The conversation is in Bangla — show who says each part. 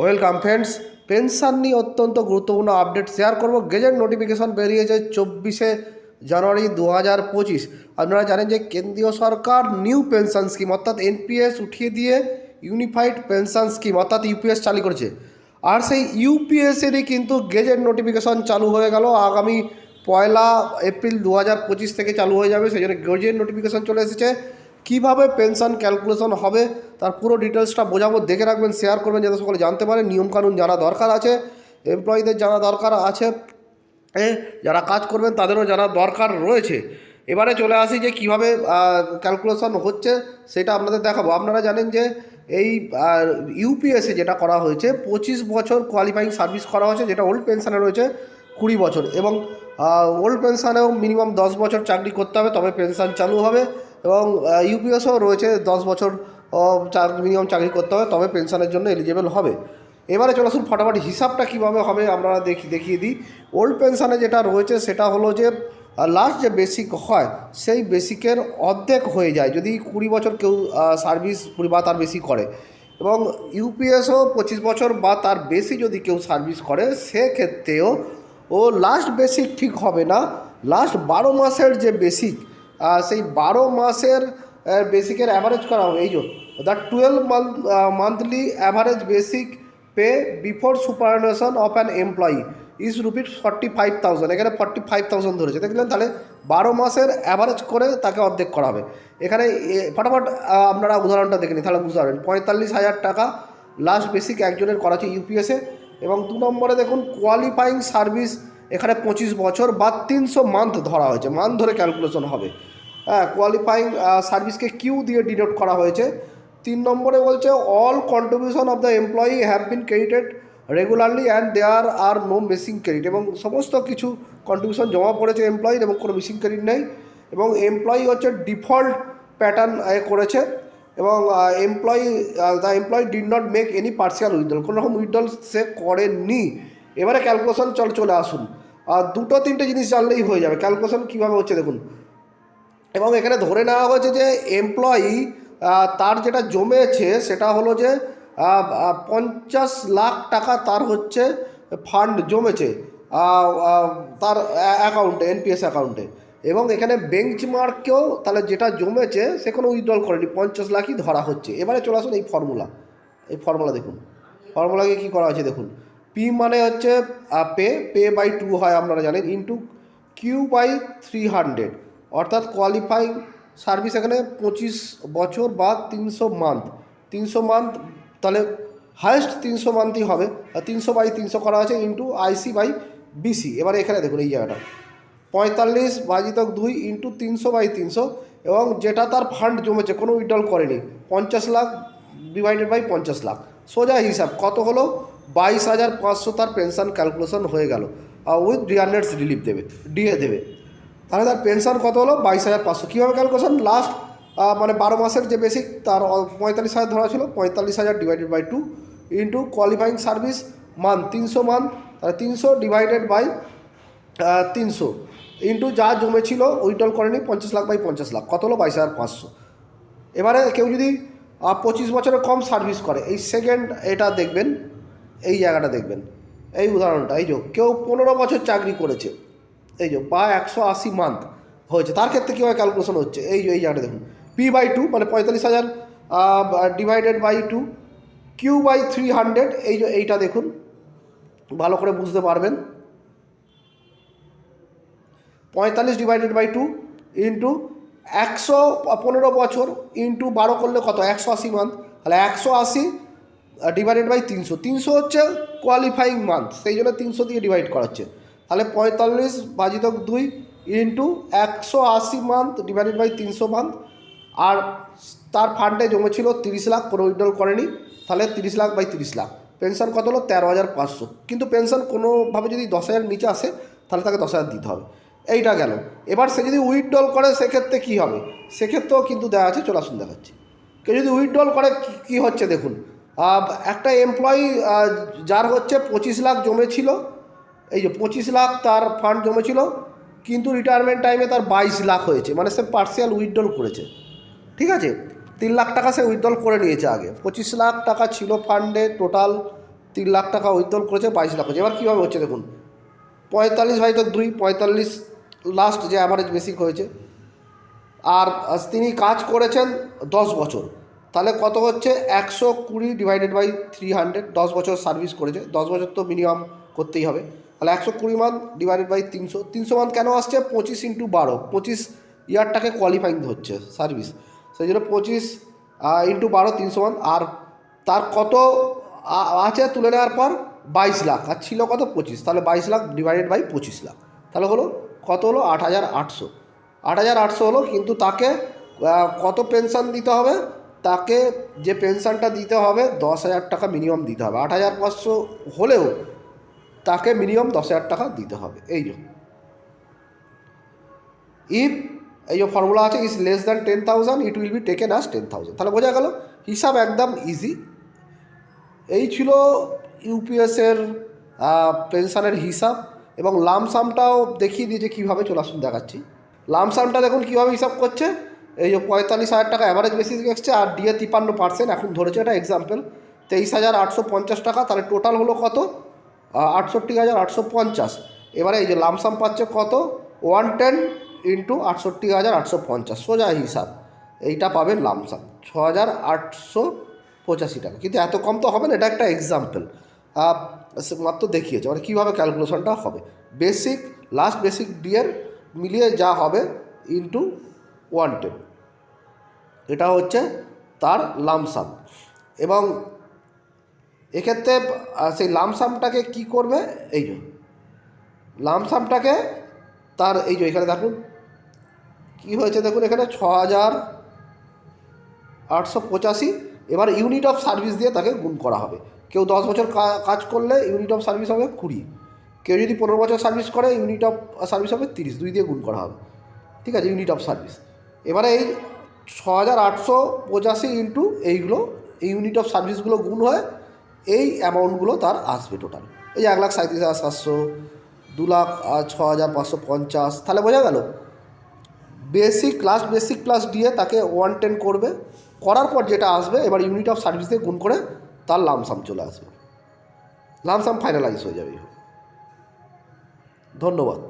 Speaker 1: ওয়েলকাম ফ্রেন্ডস, পেনশন নিয়ে অত্যন্ত গুরুত্বপূর্ণ আপডেট শেয়ার করব। গেজেট নোটিফিকেশন বেরিয়েছে চব্বিশে জানুয়ারি দু হাজার পঁচিশ। আপনারা জানেন যে কেন্দ্রীয় সরকার নিউ পেনশন স্কিম অর্থাৎ এনপিএস উঠিয়ে দিয়ে ইউনিফাইড পেনশন স্কিম অর্থাৎ ইউপিএস চালু করেছে। আর সেই ইউপিএসেরই কিন্তু গেজেট নোটিফিকেশন চালু হয়ে গেল। আগামী পয়লা এপ্রিল দু হাজার পঁচিশ থেকে চালু হয়ে যাবে, সেই জন্য গেজেট নোটিফিকেশন চলে এসেছে। কীভাবে পেনশন ক্যালকুলেশন হবে তার পুরো ডিটেলসটা বোঝাবো, দেখে রাখবেন শেয়ার করবেন যাতে সকলে জানতে পারে। নিয়মকানুন জানা দরকার আছে এমপ্লয়ীদের জানা দরকার আছে যারা কাজ করবেন তাদেরও জানা দরকার রয়েছে। এবারে চলে আসি যে কীভাবে ক্যালকুলেশন হচ্ছে সেটা আপনাদের দেখাবো। আপনারা জানেন যে এই ইউপিএসে যেটা করা হয়েছে, পঁচিশ বছর কোয়ালিফাইং সার্ভিস করা হয়েছে, যেটা ওল্ড পেনশনে রয়েছে, কুড়ি বছর। এবং ওল্ড পেনশনেও মিনিমাম দশ বছর চাকরি করতে হবে, তবে পেনশন চালু হবে। এবং ইউপিএসও রয়েছে দশ বছর মিনিমাম চাকরি করতে হবে, তবে পেনশনের জন্য এলিজেবল হবে। এবারে চলে আসুন ফটাফট, হিসাবটা কীভাবে হবে আমরা দেখি, দেখিয়ে দিই। ওল্ড পেনশনে যেটা রয়েছে, সেটা হলো যে লাস্ট যে বেসিক হয়, সেই বেসিকের অর্ধেক হয়ে যায়। যদি কুড়ি বছর কেউ সার্ভিস কুড়ি বা তার বেশি করে। এবং ইউপিএসও পঁচিশ বছর বা তার বেশি যদি কেউ সার্ভিস করে, সেক্ষেত্রেও ও লাস্ট বেসিক ঠিক হবে না। লাস্ট বারো মাসের যে বেসিক সেই বারো মাসের বেসিকের অ্যাভারেজ করা হবে। এই যে the twelve month monthly average basic pay before superannuation of an employee is rupees forty five thousand এখানে ফর্টি ফাইভ থাউজেন্ড ধরেছে। দেখলেন তাহলে বারো মাসের অ্যাভারেজ করে তাকে অর্ধেক করা হবে। এখানে ফটাফট আপনারা উদাহরণটা দেখে নিন, তাহলে বুঝতে পারবেন। পঁয়তাল্লিশ হাজার টাকা লাস্ট বেসিক একজনের করা আছে ইউপিএসে এবং দু নম্বরে দেখুন কোয়ালিফাইং সার্ভিস এখানে পঁচিশ বছর বা তিনশো মান্থ ধরা হয়েছে। মান্থ ধরে ক্যালকুলেশন হবে। হ্যাঁ কোয়ালিফাইং সার্ভিসকে কিউ দিয়ে ডিনোট করা হয়েছে। তিন নম্বরে বলছে all contribution of the employee have been credited regularly and there are no missing credit এবং সমস্ত কিছু কন্ট্রিবিউশন জমা পড়েছে এমপ্লয়ির এবং কোনো মিসিং ক্রেডিট নেই। এবং এমপ্লয়ি হচ্ছে ডিফল্ট প্যাটার্ন করেছে এবং employee the employee did not make any partial withdrawal কোনো রকম উইথড্রল সে করেনি। এবারে ক্যালকুলেশন চল, চলে আসুন। আর দুটো তিনটে জিনিস জানলেই হয়ে যাবে। ক্যালকুলেশন কীভাবে হচ্ছে দেখুন। এবং এখানে ধরে নেওয়া হয়েছে যে এমপ্লয়ি তার যেটা জমেছে সেটা হলো যে পঞ্চাশ লাখ টাকা তার হচ্ছে ফান্ড জমেছে তার অ্যাকাউন্টে এনপিএস অ্যাকাউন্টে এবং এখানে বেঞ্চমার্কেও তাহলে যেটা জমেছে সে কোনো উইথড্রল করেনি, পঞ্চাশ লাখই ধরা হচ্ছে। এবারে চলে আসুন এই ফর্মুলা এই ফর্মুলা দেখুন। ফর্মুলাকে কী করা হয়েছে দেখুন। পি মানে হচ্ছে পে পে বাই টু হয় আপনারা জানেন into Q by three hundred অর্থাৎ কোয়ালিফাইং সার্ভিস এখানে পঁচিশ বছর বা তিনশো মান্থ তিনশো মান্থ তাহলে হায়েস্ট তিনশো মান্থই হবে। তিনশো বাই তিনশো করা আছে ইন্টু আইসি বাই বিসি এবার এখানে দেখুন এই জায়গাটা। পঁয়তাল্লিশ বাজিতক দুই ইন্টু তিনশো বাই তিনশো, এবং যেটা তার ফান্ড জমেছে, কোনো উইড্রল করেনি, পঞ্চাশ লাখ ডিভাইডেড বাই পঞ্চাশ লাখ। সোজা হিসাব, কত হলো? বাইশ হাজার পাঁচশো তার পেনশন ক্যালকুলেশন হয়ে গেল। উইথ ডিআরনেটস রিলিফ দেবে ডিএ দেবে। তাহলে তার পেনশন কত হলো? বাইশ হাজার পাঁচশো। কীভাবে ক্যালকুলেশন লাস্ট মানে বারো মাসের যে বেসিক তার পঁয়তাল্লিশ হাজার ধরা ছিল, পঁয়তাল্লিশ হাজার divided by two into qualifying service মান তিনশো মান, তাহলে তিনশো ডিভাইডেড বাই তিনশো। ইন্টু যা জমেছিল উইড্রল করেনি, পঞ্চাশ লাখ বাই পঞ্চাশ লাখ। কত হলো? বাইশ হাজার পাঁচশো। এবারে কেউ যদি পঁচিশ বছরের কম সার্ভিস করে, এই সেকেন্ড এটা দেখবেন এই জায়গাটা দেখবেন। এই উদাহরণটা, এই যে কেউ পনেরো বছর চাকরি করেছে, এই যে বা একশো আশি মান্থ হয়েছে, তার ক্ষেত্রে কীভাবে ক্যালকুলেশন হচ্ছে? এই যে, এই জায়গাটা দেখুন পি বাই টু মানে পঁয়তাল্লিশ হাজার divided by two Q by three hundred এই যে, এইটা দেখুন, ভালো করে বুঝতে পারবেন। পঁয়তাল্লিশ ডিভাইডেড বাই টু ইন্টু একশো পনেরো বছর ইন্টু বারো করলে কত? একশো আশি মান্থ তাহলে একশো আশি ডিভাইডেড বাই তিনশো। তিনশো হচ্ছে কোয়ালিফাইং মান্থ সেই জন্য তিনশো দিয়ে ডিভাইড করা হচ্ছে তাহলে পঁয়তাল্লিশ বাজিতক দুই ইন্টু একশো আশি মান্থ ডিভাইডেড বাই তিনশো মান্থ আর তার ফান্ডে জমেছিল তিরিশ লাখ, কোনো উইড্রল করেনি, তাহলে তিরিশ লাখ বাই তিরিশ লাখ। পেনশন কত হলো? তেরো হাজার পাঁচশো। কিন্তু পেনশন কোনোভাবে যদি দশ হাজার নিচে আসে, তাহলে তাকে দশ হাজার দিতে হবে। এইটা গেল। এবার সে যদি উইথড্রল করে, সেক্ষেত্রে কী হবে? সেক্ষেত্রেও কিন্তু দেওয়া আছে, চলে আসুন দেখাচ্ছি। কেউ যদি উইথড্রল করে কি- হচ্ছে দেখুন। একটা এমপ্লয়ি যার হচ্ছে পঁচিশ লাখ জমেছিল, এই যে পঁচিশ লাখ তার ফান্ড জমেছিল, কিন্তু রিটায়ারমেন্ট টাইমে তার বাইশ লাখ হয়েছে মানে সে পার্সিয়াল উইথড্রল করেছে, ঠিক আছে? তিন লাখ টাকা সে উইথড্রল করে নিয়েছে আগে, পঁচিশ লাখ টাকা ছিল ফান্ডে টোটাল তিন লাখ টাকা উইথড্রল করেছে, বাইশ লাখ হয়েছে। এবার কীভাবে হচ্ছে দেখুন, পঁয়তাল্লিশ ভাই তো দুই, পঁয়তাল্লিশ লাস্ট যে অ্যাভারেজ বেসিক হয়েছে, আর তিনি কাজ করেছেন দশ বছর। তাহলে কত হচ্ছে? একশো কুড়ি ডিভাইডেড বাই থ্রি হান্ড্রেড দশ বছর সার্ভিস করেছে। দশ বছর তো মিনিমাম করতেই হবে। তাহলে একশো কুড়ি মান ডিভাইডেড বাই তিনশো। তিনশো মান কেন আসছে? পঁচিশ ইন্টু বারো। পঁচিশ ইয়ারটাকে কোয়ালিফাইং হচ্ছে সার্ভিস সেই জন্য পঁচিশ ইন্টু বারো তিনশো মান। আর তার কত আছে তুলে নেওয়ার পর? বাইশ লাখ। আর ছিল কত? পঁচিশ। তাহলে বাইশ লাখ ডিভাইডেড বাই পঁচিশ লাখ। তাহলে হলো, কত হলো? আট হাজার আটশো। আট হাজার আটশো হলো, কিন্তু তাকে কত পেনশন দিতে হবে? তাকে যে পেনশনটা দিতে হবে, দশ হাজার টাকা মিনিমাম দিতে হবে। আট হাজার পাঁচশো হলেও তাকে মিনিমাম দশ হাজার টাকা দিতে হবে। এই যে। ইফ এই যে ফর্মুলা আছে is less than ten thousand it will be taken as ten thousand তাহলে বোঝা গেল, হিসাব একদম ইজি এই ছিল ইউপিএসের পেনশনের হিসাব এবং লামসামটাও দেখিয়ে দিয়েছে কীভাবে চলে আসুন দেখাচ্ছি লামসামটা দেখুন কীভাবে হিসাব করছে। এই যে পঁয়তাল্লিশ হাজার টাকা অ্যাভারেজ বেসিস এসছে আর ডিএ তিপান্ন পার্সেন্ট এখন ধরেছে এটা এক্সাম্পল তেইশ হাজার আটশো পঞ্চাশ টাকা, তাহলে টোটাল হলো কত? আটষট্টি হাজার আটশো পঞ্চাশ। এবারে এই যে লামসাম পাচ্ছে কত? ওয়ান টেন ইন্টু আটষট্টি হাজার আটশো পঞ্চাশ। সোজা হিসাব। এইটা পাবেন লামসাম ছ হাজার আটশো পঁচাশি টাকা। কিন্তু এত কম তো হবে না, এটা একটা এক্সাম্পল মাত্র দেখিয়েছে। মানে কীভাবে ক্যালকুলেশনটা হবে? বেসিক লাস্ট বেসিক ডিয়ের মিলিয়ে যা হবে ইন্টু ওয়ান টেন এটা হচ্ছে তার লামসাম এবং এক্ষেত্রে সেই লামসামটাকে কি করবে? এই যে লামসামটাকে তার, এই যে, এখানে দেখুন। কি হয়েছে দেখুন, এখানে ছ হাজার আটশো পঁচাশি। এবার ইউনিট অফ সার্ভিস দিয়ে তাকে গুণ করা হবে। কেউ দশ বছর কাজ করলে ইউনিট অফ সার্ভিস হবে কুড়ি। কেউ যদি পনেরো বছর সার্ভিস করে ইউনিট অফ সার্ভিস হবে তিরিশ। দুই দিয়ে গুণ করা হবে। ঠিক আছে ইউনিট অফ সার্ভিস এবারে এই ছ হাজার আটশো পঁচাশি ইন্টু এইগুলো, এই ইউনিট অফ সার্ভিসগুলো গুণ হয়ে, এই অ্যামাউন্টগুলো তার আসবে টোটাল এই এক লাখ সাঁত্রিশ হাজার সাতশো, দু লাখ ছ হাজার পাঁচশো পঞ্চাশ, তাহলে বোঝা গেল বেসিক ক্লাস বেসিক ক্লাস দিয়ে তাকে ওয়ান টেন করবে, করার পর যেটা আসবে, এবার ইউনিট অফ সার্ভিস দিয়ে গুণ করে তার লামসাম চলে আসবে। লামসাম ফাইনালাইজ হয়ে যাবে। ধন্যবাদ।